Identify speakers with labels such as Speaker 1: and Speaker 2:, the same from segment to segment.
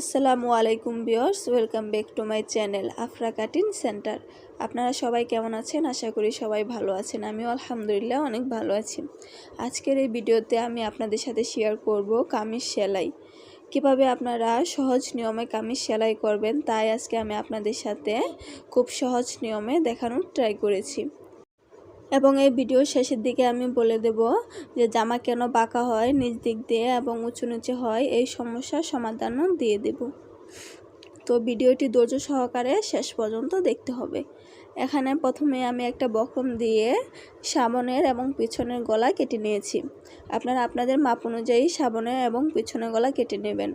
Speaker 1: আসসালামু আলাইকুম viewers welcome back to my channel Afra cutting centre. আপনারা সবাই কেমন আছেন? আশা করি সবাই ভালো আছেন। আমিও আলহামদুলিল্লাহ অনেক ভালো আছি। আজকের এই ভিডিওতে আমি আপনাদের সাথে শেয়ার করব কামিজ সেলাই। কীভাবে আপনারা সহজ নিয়মে কামিজ সেলাই করবেন, তাই আজকে আমি আপনাদের সাথে খুব সহজ নিয়মে দেখানোর ট্রাই করেছি। এবং এই ভিডিওর শেষের দিকে আমি বলে দেব যে জামা কেন বাঁকা হয়, নিচ দিক দিয়ে এবং উঁচু নিচে হয়, এই সমস্যার সমাধানও দিয়ে দেব। তো ভিডিওটি ধৈর্য সহকারে শেষ পর্যন্ত দেখতে হবে। এখানে প্রথমে আমি একটা বক্রম দিয়ে সামনের এবং পিছনের গলা কেটে নিয়েছি। আপনারা আপনাদের মাপ অনুযায়ী সামনের এবং পিছনের গলা কেটে নেবেন।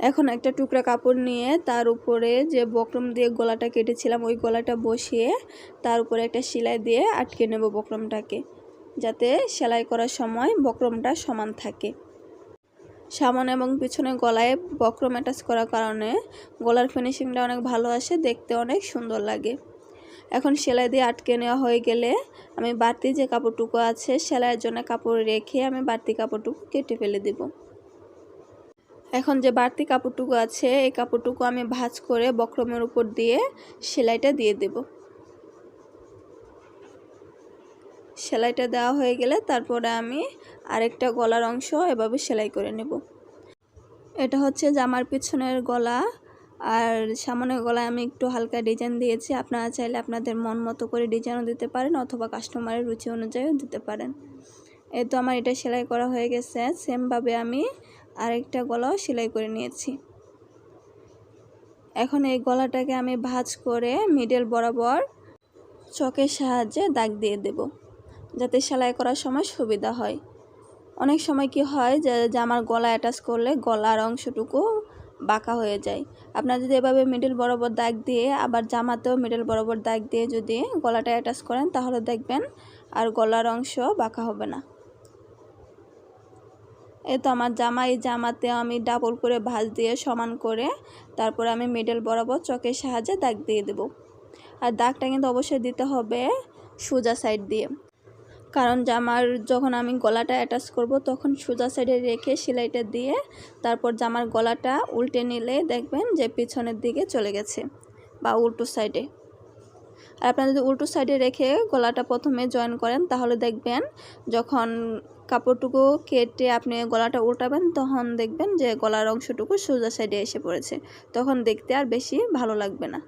Speaker 1: এখন একটা টুকরা কাপড় নিয়ে তার উপরে যে বক্রম দিয়ে গলাটা কেটেছিলাম, ওই গলাটা বসিয়ে তার উপরে একটা সেলাই দিয়ে আটকে নেব বক্রমটাকে, যাতে সেলাই করার সময় বক্রমটা সমান থাকে। সামনে এবং পিছনে গলায় বক্রম অ্যাটাচ করার কারণে গলার ফিনিশিংটা অনেক ভালো আসে, দেখতে অনেক সুন্দর লাগে। এখন সেলাই দিয়ে আটকে নেওয়া হয়ে গেলে আমি বাড়তি যে কাপড়টুকু আছে, সেলাইয়ের জন্য কাপড় রেখে আমি বাড়তি কাপড়টুকু কেটে ফেলে দেবো। এখন যে বাড়তি কাপড়টুকু আছে, এই কাপড়টুকু আমি ভাজ করে বক্রমের উপর দিয়ে সেলাইটা দিয়ে দেব। সেলাইটা দেওয়া হয়ে গেলে তারপরে আমি আরেকটা গলার অংশ এভাবে সেলাই করে নেব। এটা হচ্ছে জামার পিছনের গলা আর সামনের গলায় আমি একটু হালকা ডিজাইন দিয়েছি। আপনারা চাইলে আপনাদের মন মতো করে ডিজাইনও দিতে পারেন অথবা কাস্টমারের রুচি অনুযায়ীও দিতে পারেন। এ তো আমার এটা সেলাই করা হয়ে গেছে। সেমভাবে আমি আরেকটা গলাও সেলাই করে নিয়েছি। এখন এই গলাটাকে আমি ভাজ করে মিডল বরাবর চকের সাহায্যে দাগ দিয়ে দেব, যাতে সেলাই করার সময় সুবিধা হয়। অনেক সময় কি হয় যে জামার গলা অ্যাটাচ করলে গলার অংশটুকু বাঁকা হয়ে যায়। আপনারা যদি এভাবে মিডল বরাবর দাগ দিয়ে, আবার জামাতেও মিডল বরাবর দাগ দিয়ে যদি গলাটা অ্যাটাচ করেন, তাহলে দেখবেন আর গলার অংশ বাঁকা হবে না। এই তো আমার জামা এই জামাতে আমি ডাবল করে ভাঁজ দিয়ে সমান করে তারপরে আমি মিডল বরাবর চকের সাহায্যে দাগ দিয়ে দেব। আর দাগটা কিন্তু অবশ্যই দিতে হবে সোজা সাইড দিয়ে। কারণ জামার যখন আমি গলাটা অ্যাটাচ করব তখন সোজা সাইডে রেখে সেলাইটা দিয়ে তারপর জামার গলাটা উল্টে নিলে দেখবেন যে পিছনের দিকে চলে গেছে বা উল্টো সাইডে আর আপনারা যদি উল্টো সাইডে রেখে গলাটা প্রথমে জয়েন করেন, তাহলে দেখবেন যখন কাপড়টুকু কেটে আপনি গলাটা উল্টাবেন, তখন দেখবেন যে গলার অংশটুকু সোজা সাইডে এসে পড়েছে। তখন দেখতে আর বেশি ভালো লাগবে না।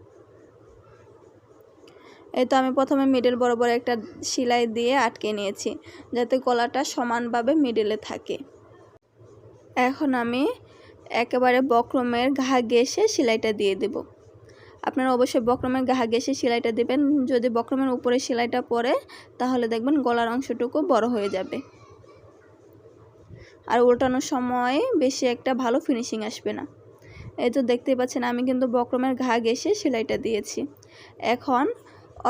Speaker 1: এই তো আমি প্রথমে মিডল বরাবর একটা সেলাই দিয়ে আটকে নিয়েছি, যাতে গলাটা সমানভাবে মিডলে থাকে। এখন আমি একেবারে বক্রমের ঘা গেসে সেলাইটা দিয়ে দেব। আপনারা অবশ্যই বক্রমের ঘা গেসে সেলাইটা দেবেন। যদি বক্রমের উপরে সেলাইটা পরে তাহলে দেখবেন গলার অংশটুকু বড় হয়ে যাবে। আর উল্টানোর সময় বেশি একটা ভালো ফিনিশিং আসবে না। এই তো দেখতেই পাচ্ছেন, আমি কিন্তু বক্রমের ঘা গেসে সেলাইটা দিয়েছি। এখন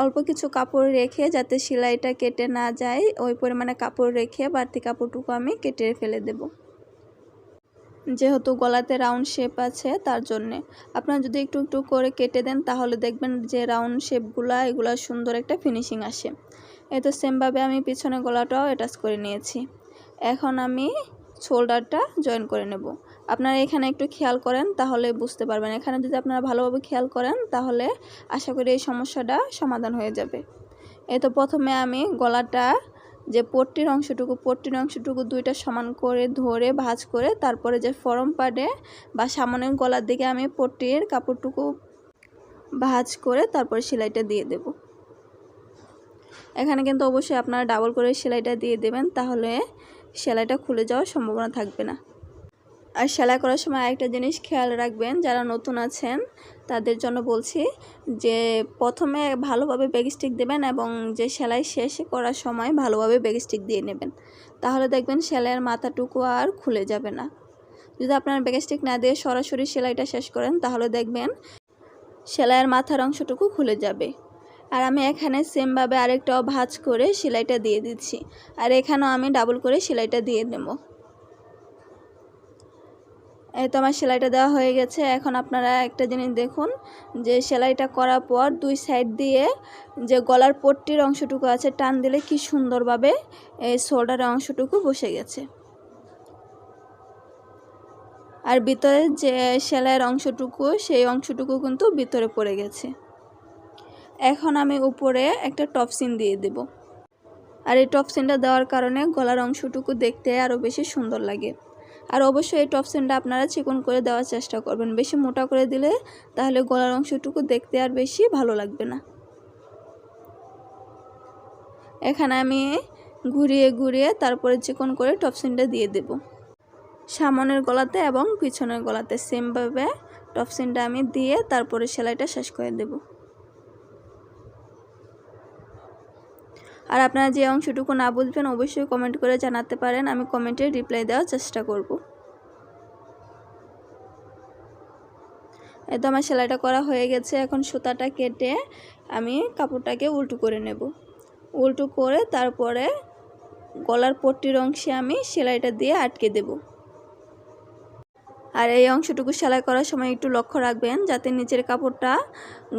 Speaker 1: অল্প কিছু কাপড় রেখে যাতে সেলাইটা কেটে না যায়, ওই পরিমাণে কাপড় রেখে বাড়তি কাপড়টুকু আমি কেটে ফেলে দেব। যেহেতু গলাতে রাউন্ড শেপ আছে, তার জন্যে। আপনারা যদি একটু একটু করে কেটে দেন, তাহলে দেখবেন যে রাউন্ড শেপগুলা এগুলা সুন্দর একটা ফিনিশিং আসে। এই তো সেমভাবে আমি পিছনে গলাটাও অ্যাটাচ করে নিয়েছি। এখন আমি শোল্ডারটা জয়েন করে নেব। আপনারা এখানে একটু খেয়াল করেন, তাহলে বুঝতে পারবেন। এখানে যদি আপনারা ভালোভাবে খেয়াল করেন, তাহলে আশা করি এই সমস্যাটা সমাধান হয়ে যাবে। এ তো প্রথমে আমি গলাটা যে পট্টির অংশটুকু পট্টির অংশটুকু দুইটা সমান করে ধরে ভাজ করে তারপরে যে ফরম পাডে বা সামনের গলার দিকে আমি পট্টির কাপড়টুকু ভাজ করে তারপরে সেলাইটা দিয়ে দেব। এখানে কিন্তু অবশ্যই আপনারা ডাবল করে সেলাইটা দিয়ে দেবেন, তাহলে সেলাইটা খুলে যাওয়ার সম্ভাবনা থাকবে না। আর সেলাই করার সময় একটা জিনিস খেয়াল রাখবেন, যারা নতুন আছেন, তাদের জন্য বলছি যে প্রথমে ভালোভাবে ব্যাগস্টিক দেবেন এবং যে সেলাই শেষ করার সময় ভালোভাবে ব্যাগস্টিক দিয়ে নেবেন। তাহলে দেখবেন সেলাইয়ের মাথাটুকু আর খুলে যাবে না। যদি আপনার ব্যাগস্টিক না দিয়ে সরাসরি সেলাইটা শেষ করেন, তাহলে দেখবেন সেলাইয়ের মাথার অংশটুকু খুলে যাবে। আর আমি এখানে সেমভাবে আরেকটাও ভাজ করে সেলাইটা দিয়ে দিচ্ছি। আর এখানেও আমি ডাবল করে সেলাইটা দিয়ে নেব। তো আমার সেলাইটা দেওয়া হয়ে গেছে। এখন আপনারা একটা জিনিস দেখুন, যে সেলাইটা করার পর দুই সাইড দিয়ে যে গলার পট্টির অংশটুকু আছে, টান দিলে কি সুন্দরভাবে এই শোল্ডারের অংশটুকু বসে গেছে। আর ভিতরে যে সেলাইয়ের অংশটুকু, সেই অংশটুকু কিন্তু ভিতরে পড়ে গেছে। এখন আমি উপরে একটা টপসিন দিয়ে দেব। আর এই টপসিনটা দেওয়ার কারণে গলার অংশটুকু দেখতে আরও বেশি সুন্দর লাগে। আর অবশ্যই এই টপসিনটা আপনারা চিকন করে দেওয়ার চেষ্টা করবেন। বেশি মোটা করে দিলে তাহলে গলার অংশটুকু দেখতে আর বেশি ভালো লাগবে না। এখানে আমি ঘুরিয়ে ঘুরিয়ে তারপরে চিকন করে টপসিনটা দিয়ে দেব। সামনের গলাতে এবং পিছনের গলাতে সেমভাবে টপসিনটা আমি দিয়ে তারপরে সেলাইটা শেষ করে দেব। আর আপনারা যে অংশটুকু না বুঝবেন অবশ্যই কমেন্ট করে জানাতে পারেন, আমি কমেন্টে রিপ্লাই দেওয়ার চেষ্টা করব। এই তো আমার সেলাইটা করা হয়ে গেছে, এখন সুতাটা কেটে আমি কাপড়টাকে উল্টো করে নেব। উল্টো করে তারপরে গলার পট্টির অংশে আমি সেলাইটা দিয়ে আটকে দেব। আর এই অংশটুকু সেলাই করার সময় একটু লক্ষ্য রাখবেন, যাতে নিচের কাপড়টা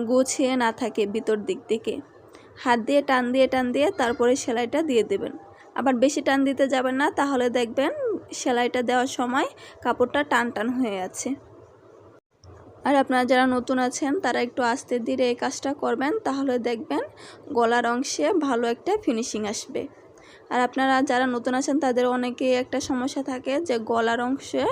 Speaker 1: গুছিয়ে না থাকে ভিতর দিক থেকে। হাত দিয়ে টান দিয়ে টান দিয়ে তারপরে সেলাইটা দিয়ে দেবেন। আবার বেশি টান দিতে যাবেন না, তাহলে দেখবেন সেলাইটা দেওয়ার সময় কাপড়টা টান টান হয়ে আছে। আর আপনারা যারা নতুন আছেন, তারা একটু আস্তে ধীরে এই কাজটা করবেন, তাহলে দেখবেন গলার অংশে ভালো একটা ফিনিশিং আসবে। আর আপনারা যারা নতুন আছেন, তাদের অনেকেই একটা সমস্যা থাকে যে গলার অংশে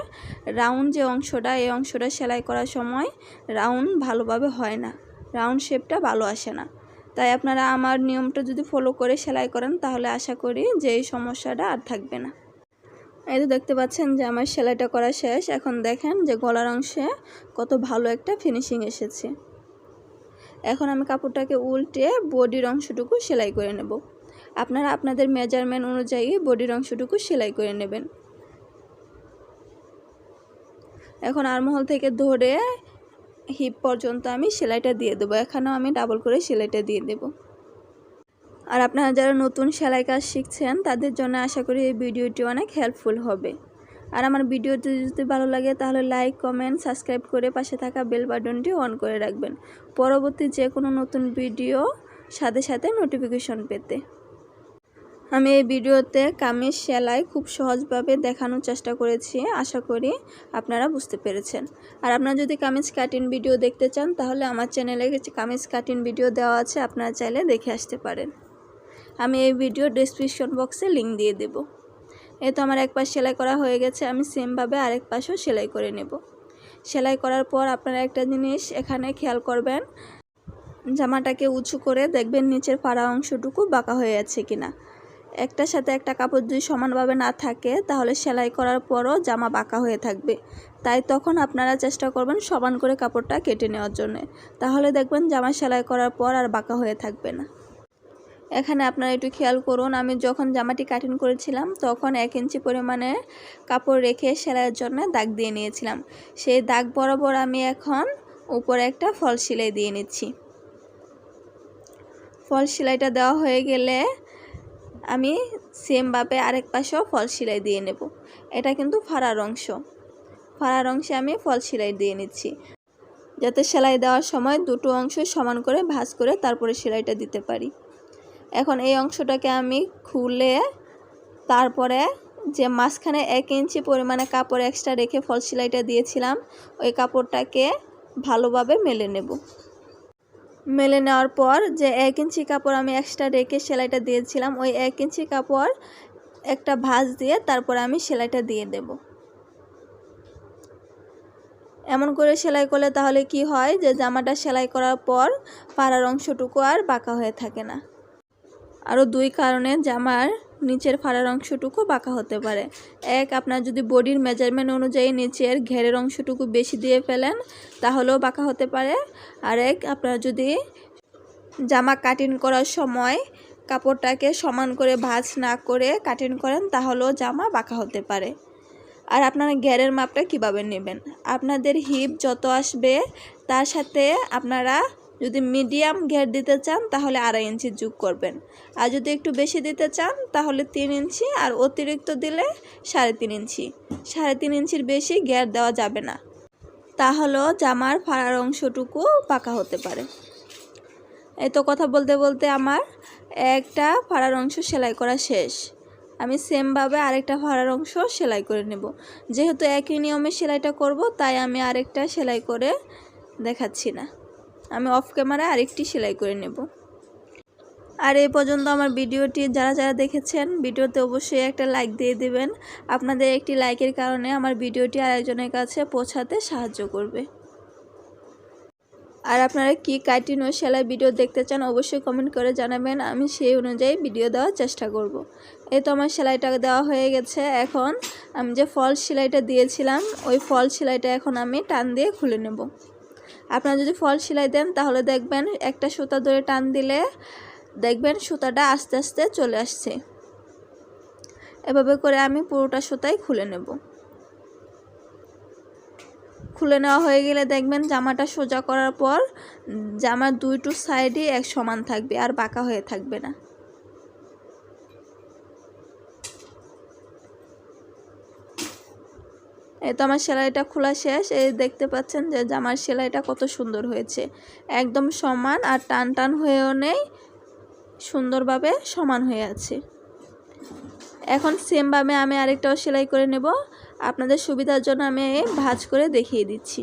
Speaker 1: রাউন্ড যে অংশটা, এই অংশটা সেলাই করার সময় রাউন্ড ভালোভাবে হয় না। রাউন্ড শেপটা ভালো আসে না। তাই আপনারা আমার নিয়মটা যদি ফলো করে সেলাই করেন, তাহলে আশা করি যে এই সমস্যাটা আর থাকবে না। এই তো দেখতে পাচ্ছেন যে আমার সেলাইটা করা শেষ। এখন দেখেন যে গলার অংশে কত ভালো একটা ফিনিশিং এসেছে। এখন আমি কাপড়টাকে উল্টে বডির অংশটুকু সেলাই করে নেব। আপনারা আপনাদের মেজারমেন্ট অনুযায়ী বডির অংশটুকু সেলাই করে নেবেন। এখন আরমহল থেকে ধরে হিপ পর্যন্ত আমি সেলাইটা দিয়ে দেবো। এখানেও আমি ডাবল করে সেলাইটা দিয়ে দেব। আর আপনারা যারা নতুন সেলাই কাজ শিখছেন, তাদের জন্য আশা করি এই ভিডিওটি অনেক হেল্পফুল হবে। আর আমার ভিডিওটি যদি ভালো লাগে, তাহলে লাইক কমেন্ট সাবস্ক্রাইব করে পাশে থাকা বেল বাটনটি অন করে রাখবেন। পরবর্তী যে কোনো নতুন ভিডিও সাথে সাথে নোটিফিকেশন পেতে। আমি এই ভিডিওতে কামিজ সেলাই খুব সহজভাবে দেখানোর চেষ্টা করেছি, আশা করি আপনারা বুঝতে পেরেছেন। আর আপনারা যদি কামিজ কাটিং ভিডিও দেখতে চান, তাহলে আমার চ্যানেলে কামিজ কাটিং ভিডিও দেওয়া আছে, আপনারা চাইলে দেখে আসতে পারেন। আমি এই ভিডিও ডিসক্রিপশন বক্সে লিঙ্ক দিয়ে দেব। এ তো আমার এক পাশ সেলাই করা হয়ে গেছে, আমি সেমভাবে আরেক পাশও সেলাই করে নেব। সেলাই করার পর আপনারা একটা জিনিস এখানে খেয়াল করবেন, জামাটাকে উঁচু করে দেখবেন নিচের পাড়া অংশটুকু বাঁকা হয়ে আছে কিনা। একটার সাথে একটা কাপড় যদি সমানভাবে না থাকে, তাহলে সেলাই করার পরও জামা বাঁকা হয়ে থাকবে। তাই তখন আপনারা চেষ্টা করবেন সমান করে কাপড়টা কেটে নেওয়ার জন্য। তাহলে দেখবেন জামা সেলাই করার পর আর বাঁকা হয়ে থাকবে না। এখানে আপনারা একটু খেয়াল করুন, আমি যখন জামাটি কাটিং করেছিলাম, তখন এক ইঞ্চি পরিমাণে কাপড় রেখে সেলাইয়ের জন্য দাগ দিয়ে নিয়েছিলাম। সেই দাগ বরাবর আমি এখন উপরে একটা ফল সেলাই দিয়ে নিচ্ছি। ফল সেলাইটা দেওয়া হয়ে গেলে আমি সেমভাবে আরেক পাশেও ফল সেলাই দিয়ে নেব। এটা কিন্তু ফাড়ার অংশ। ফাড়ার অংশে আমি ফল সেলাই দিয়ে নিচ্ছি। যাতে সেলাই দেওয়ার সময় দুটো অংশ সমান করে ভাঁজ করে তারপরে সেলাইটা দিতে পারি। এখন এই অংশটাকে আমি খুলে তারপরে যে মাঝখানে এক ইঞ্চি পরিমাণে কাপড় এক্সট্রা রেখে ফল সেলাইটা দিয়েছিলাম, ওই কাপড়টাকে ভালোভাবে মেলে নেব। মেলে নেওয়ার পর যে এক ইঞ্চি কাপড় আমি এক্সট্রা রেখে সেলাইটা দিয়েছিলাম, ওই এক ইঞ্চি কাপড় একটা ভাজ দিয়ে তারপর আমি সেলাইটা দিয়ে দেব। এমন করে সেলাই করলে তাহলে কি হয় যে জামাটা সেলাই করার পর পাড়ার অংশটুকু আর বাঁকা হয়ে থাকে না। আরও দুই কারণে জামার নিচের ফাড়ার অংশটুকু বাঁকা হতে পারে। এক, আপনার যদি বডির মেজারমেন্ট অনুযায়ী নিচের ঘেরের অংশটুকু বেশি দিয়ে ফেলেন, তাহলেও বাঁকা হতে পারে। আর এক, আপনারা যদি জামা কাটিং করার সময় কাপড়টাকে সমান করে ভাঁজ না করে কাটিং করেন, তাহলেও জামা বাঁকা হতে পারে। আর আপনারা ঘেরের মাপটা কীভাবে নেবেন? আপনাদের হিপ যত আসবে, তার সাথে আপনারা যদি মিডিয়াম ঘের দিতে চান, তাহলে আড়াই ইঞ্চি যোগ করবেন। আর যদি একটু বেশি দিতে চান, তাহলে তিন ইঞ্চি, আর অতিরিক্ত দিলে সাড়ে তিন ইঞ্চি। সাড়ে তিন ইঞ্চির বেশি ঘের দেওয়া যাবে না। তাহলেও জামার ফাড়ার অংশটুকু পাকা হতে পারে। এই তো কথা বলতে বলতে আমার একটা ফাড়ার অংশ সেলাই করা শেষ। আমি সেমভাবে আরেকটা ফাড়ার অংশ সেলাই করে নেব। যেহেতু একই নিয়মে সেলাইটা করব, তাই আমি আরেকটা সেলাই করে দেখাচ্ছি না। আমি অফ ক্যামেরায় আরেকটি সেলাই করে নেব। আর এই পর্যন্ত আমার ভিডিওটি যারা যারা দেখেছেন, ভিডিওতে অবশ্যই একটা লাইক দিয়ে দেবেন। আপনাদের একটি লাইকের কারণে আমার ভিডিওটি আরেকজনের কাছে পৌঁছাতে সাহায্য করবে। আর আপনারা কি কাটিং ও সেলাই ভিডিও দেখতে চান, অবশ্যই কমেন্ট করে জানাবেন। আমি সেই অনুযায়ী ভিডিও দেওয়ার চেষ্টা করব। এই তো আমার সেলাইটা দেওয়া হয়ে গেছে। এখন আমি যে ফল সেলাইটা দিয়েছিলাম, ওই ফল সেলাইটা এখন আমি টান দিয়ে খুলে নেব। আপনারা যদি ফল সেলাই দেন, তাহলে দেখবেন একটা সুতা ধরে টান দিলে দেখবেন সুতাটা আস্তে আস্তে চলে আসছে। এভাবে করে আমি পুরোটা সুতাই খুলে নেব। খুলে নেওয়া হয়ে গেলে দেখবেন জামাটা সোজা করার পর, জামার দুইটু সাইডে এক সমান থাকবে, আর বাঁকা হয়ে থাকবে না। তো আমার সেলাইটা খোলা শেষ। এই দেখতে পাচ্ছেন যে জামার সেলাইটা কত সুন্দর হয়েছে। একদম সমান আর টান টান হয়েও নেই, সুন্দরভাবে সমান হয়ে আছে। এখন সেমভাবে আমি আরেকটাও সেলাই করে নেব। আপনাদের সুবিধার জন্য আমি ভাজ করে দেখিয়ে দিচ্ছি।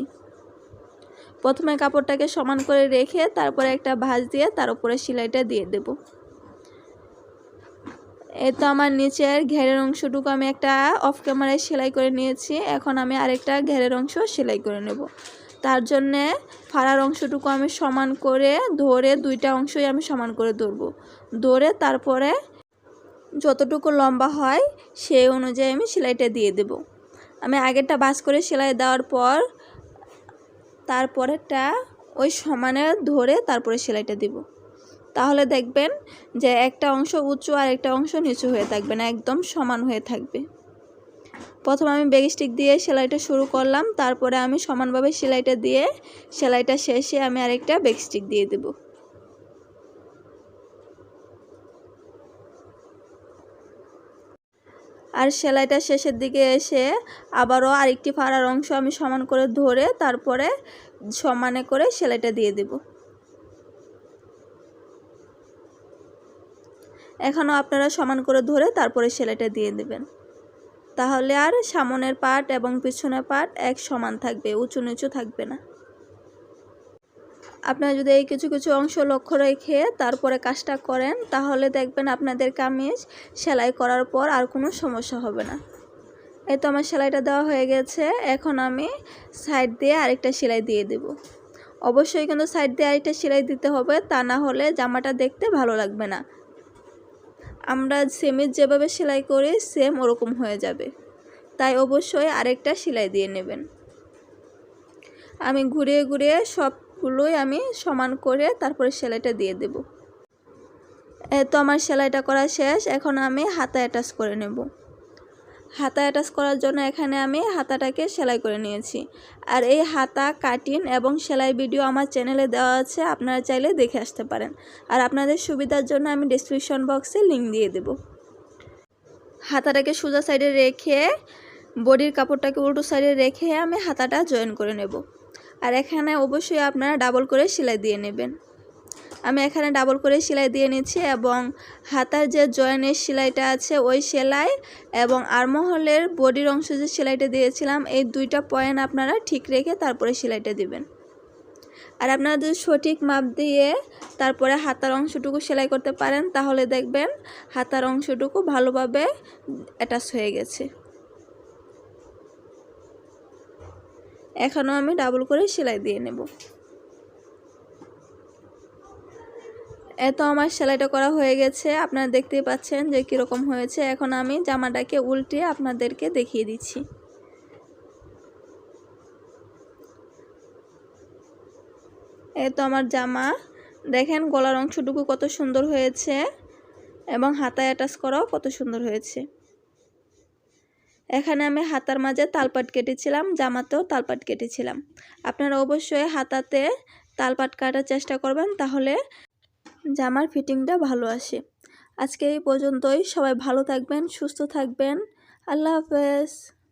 Speaker 1: প্রথমে কাপড়টাকে সমান করে রেখে তারপরে একটা ভাঁজ দিয়ে তার উপরে সেলাইটা দিয়ে দেব। এই তো আমার নিচের ঘেরের অংশটুকু আমি একটা অফ ক্যামেরায় সেলাই করে নিয়েছি। এখন আমি আরেকটা ঘেরের অংশ সেলাই করে নেব। তার জন্যে ফাড়ার অংশটুকু আমি সমান করে ধরে দুইটা অংশই আমি সমান করে ধরবো। ধরে তারপরে যতটুকু লম্বা হয় সেই অনুযায়ী আমি সেলাইটা দিয়ে দেব। আমি আগেরটা বাস করে সেলাই দেওয়ার পর তারপরেরটা ওই সমানে ধরে তারপরে সেলাইটা দিব। তাহলে দেখবেন যে একটা অংশ উঁচু আর একটা অংশ নিচু হয়ে থাকবে না, একদম সমান হয়ে থাকবে। প্রথমে আমি বেগ স্টিক দিয়ে সেলাইটা শুরু করলাম, তারপরে আমি সমানভাবে সেলাইটা দিয়ে সেলাইটা শেষে আমি আরেকটা বেগ স্টিক দিয়ে দেবো। আর সেলাইটা শেষের দিকে এসে আবারও আরেকটি ফাড়ার অংশ আমি সমান করে ধরে তারপরে সমানে করে সেলাইটা দিয়ে দেব। এখনও আপনারা সমান করে ধরে তারপরে সেলাইটা দিয়ে দেবেন। তাহলে আর সামনের পাট এবং পিছনের পাট এক সমান থাকবে, উঁচু নিচু থাকবে না। আপনারা যদি এই কিছু কিছু অংশ লক্ষ্য রেখে তারপরে কাজটা করেন, তাহলে দেখবেন আপনাদের কামিজ সেলাই করার পর আর কোনো সমস্যা হবে না। এই তো আমার সেলাইটা দেওয়া হয়ে গেছে, এখন আমি সাইড দিয়ে আরেকটা সেলাই দিয়ে দেব। অবশ্যই কিন্তু সাইড দিয়ে আরেকটা সেলাই দিতে হবে, তা না হলে জামাটা দেখতে ভালো লাগবে না। আমরা সেমের যেভাবে সেলাই করে, সেম ওরকম হয়ে যাবে। তাই অবশ্যই আরেকটা সেলাই দিয়ে নেবেন। আমি ঘুরিয়ে ঘুরিয়ে সবগুলোই আমি সমান করে তারপরে সেলাইটা দিয়ে দেব। তো আমার সেলাইটা করা শেষ, এখন আমি হাতা অ্যাটাচ করে নেব। হাতা অ্যাটাচ করার জন্য এখানে আমি হাতাটাকে সেলাই করে নিয়েছি। আর এই হাতা, কাটিং এবং সেলাই ভিডিও আমার চ্যানেলে দেওয়া আছে, আপনারা চাইলে দেখে আসতে পারেন। আর আপনাদের সুবিধার জন্য আমি ডিসক্রিপশন বক্সে লিঙ্ক দিয়ে দেব। হাতাটাকে সোজা সাইডে রেখে, বডির কাপড়টাকে উল্টো সাইডে রেখে আমি হাতাটা জয়েন করে নেব। আর এখানে অবশ্যই আপনারা ডাবল করে সেলাই দিয়ে নেবেন। আমি এখানে ডাবল করে সেলাই দিয়ে নিচ্ছি এবং হাতার যে জয়েনের সেলাইটা আছে ওই সেলাই এবং আরমহলের বডির অংশ যে সেলাইটা দিয়েছিলাম, এই দুইটা পয়েন্ট আপনারা ঠিক রেখে তারপরে সেলাইটা দিবেন। আর আপনারা যদি সঠিক মাপ দিয়ে তারপরে হাতার অংশটুকু সেলাই করতে পারেন, তাহলে দেখবেন হাতার অংশটুকু ভালোভাবে অ্যাটাচ হয়ে গেছে। এখনও আমি ডাবল করে সেলাই দিয়ে নেব। এত আমার সেলাইটা করা হয়ে গেছে। আপনারা দেখতেই পাচ্ছেন যে কীরকম হয়েছে। এখন আমি জামাটাকে উল্টে আপনাদেরকে দেখিয়ে দিচ্ছি। এ তো আমার জামা। দেখেন গলার অংশটুকু কত সুন্দর হয়েছে এবং হাতায় অ্যাটাচ করাও কত সুন্দর হয়েছে। এখানে আমি হাতার মাঝে তালপাট কেটেছিলাম, জামাতেও তালপাট কেটেছিলাম। আপনারা অবশ্যই হাতাতে তালপাট কাটার চেষ্টা করবেন, তাহলে জামার ফিটিংটা ভালো আসে। আজকে এই পর্যন্তই। সবাই ভালো থাকবেন সুস্থ থাকবেন। আল্লাহ হাফেজ।